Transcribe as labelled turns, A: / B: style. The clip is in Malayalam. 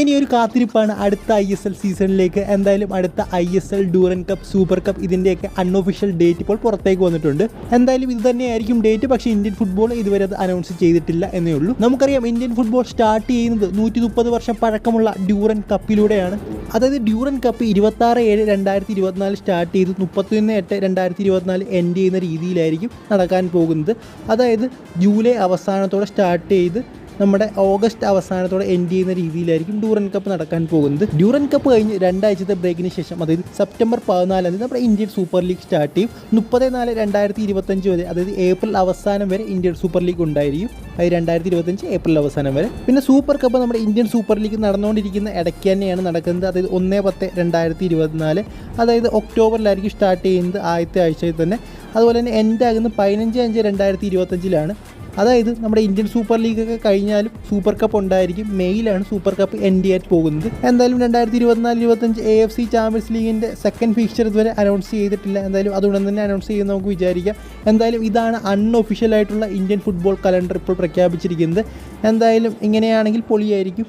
A: ഇനി ഒരു കാത്തിരിപ്പാണ് അടുത്ത ഐ എസ് എൽ സീസണിലേക്ക് എന്തായാലും അടുത്ത I S L Durand cup super cup ഇതിന്റെയൊക്കെ അൺഒഫീഷ്യൽ ഡേറ്റ് ഇപ്പോൾ പുറത്തേക്ക് വന്നിട്ടുണ്ട്. എന്തായാലും ഇത് തന്നെയായിരിക്കും ഡേറ്റ് പക്ഷേ ഇന്ത്യൻ ഫുട്ബോൾ ഇതുവരെ അത് അനൗൺസ് ചെയ്തിട്ടില്ല എന്നേ ഉള്ളൂ. നമുക്കറിയാം ഇന്ത്യൻ ഫുട്ബോൾ സ്റ്റാർട്ട് ചെയ്യുന്നത് നൂറ്റി മുപ്പത് വർഷം പഴക്കമുള്ള ഡ്യൂറൻ കപ്പിലൂടെയാണ് അതായത് ഡ്യൂറൻ കപ്പ് ഇരുപത്തി ആറ് ഏഴ് രണ്ടായിരത്തി ഇരുപത്തിനാല് സ്റ്റാർട്ട് ചെയ്ത് മുപ്പത്തൊന്ന് എട്ട് രണ്ടായിരത്തി ഇരുപത്തിനാല് എൻഡ് ചെയ്യുന്ന രീതിയിലായിരിക്കും നടക്കാൻ പോകുന്നത്. അതായത് ജൂലൈ അവസാനത്തോടെ സ്റ്റാർട്ട് ചെയ്ത് നമ്മുടെ ഓഗസ്റ്റ് അവസാനത്തോടെ എൻഡ് ചെയ്യുന്ന രീതിയിലായിരിക്കും ഡ്യൂറൻ കപ്പ് നടക്കാൻ പോകുന്നത്. ഡ്യൂറൻ കപ്പ് കഴിഞ്ഞ് രണ്ടാഴ്ചത്തെ ബ്രേക്കിന് ശേഷം അതായത് സെപ്റ്റംബർ പതിനാലാം തീയതി നമ്മുടെ ഇന്ത്യൻ സൂപ്പർ ലീഗ് സ്റ്റാർട്ട് ചെയ്യും. മുപ്പത് നാല് രണ്ടായിരത്തി ഇരുപത്തഞ്ച് വരെ അതായത് ഏപ്രിൽ അവസാനം വരെ ഇന്ത്യൻ സൂപ്പർ ലീഗ് ഉണ്ടായിരിക്കും. അത് രണ്ടായിരത്തി ഇരുപത്തഞ്ച് ഏപ്രിൽ അവസാനം വരെ. പിന്നെ സൂപ്പർ കപ്പ് നമ്മുടെ ഇന്ത്യൻ സൂപ്പർ ലീഗ് നടന്നുകൊണ്ടിരിക്കുന്ന ഇടയ്ക്ക് തന്നെയാണ് നടക്കുന്നത്. അതായത് ഒന്ന് പത്ത് രണ്ടായിരത്തി ഇരുപത്തിനാല് അതായത് ഒക്ടോബറിലായിരിക്കും സ്റ്റാർട്ട് ചെയ്യുന്നത് ആദ്യത്തെ ആഴ്ചയിൽ തന്നെ. അതുപോലെ തന്നെ എൻഡ് ആകുന്നത് പതിനഞ്ച് അഞ്ച് രണ്ടായിരത്തി ഇരുപത്തഞ്ചിലാണ് അതായത് നമ്മുടെ ഇന്ത്യൻ സൂപ്പർ ലീഗ് ഒക്കെ കഴിഞ്ഞാലും സൂപ്പർ കപ്പ് ഉണ്ടായിരിക്കും. മെയിലാണ് സൂപ്പർ കപ്പ് എൻ ഡി ആയിട്ട് പോകുന്നത്. എന്തായാലും രണ്ടായിരത്തി ഇരുപത്തിനാല് ഇരുപത്തഞ്ച് എ എഫ് സി ചാമ്പ്യൻസ് ലീഗിന്റെ സെക്കൻഡ് ഫിക്ചർ ഇതുവരെ അനൗൺസ് ചെയ്തിട്ടില്ല. എന്തായാലും അതുകൊണ്ട് തന്നെ അനൗൺസ് ചെയ്യുന്ന നമുക്ക് വിചാരിക്കാം. എന്തായാലും ഇതാണ് അൺഒഫീഷ്യൽ ആയിട്ടുള്ള ഇന്ത്യൻ ഫുട്ബോൾ കലണ്ടർ ഇപ്പോൾ പ്രഖ്യാപിച്ചിരിക്കുന്നത്. എന്തായാലും ഇങ്ങനെയാണെങ്കിൽ പൊളിയായിരിക്കും.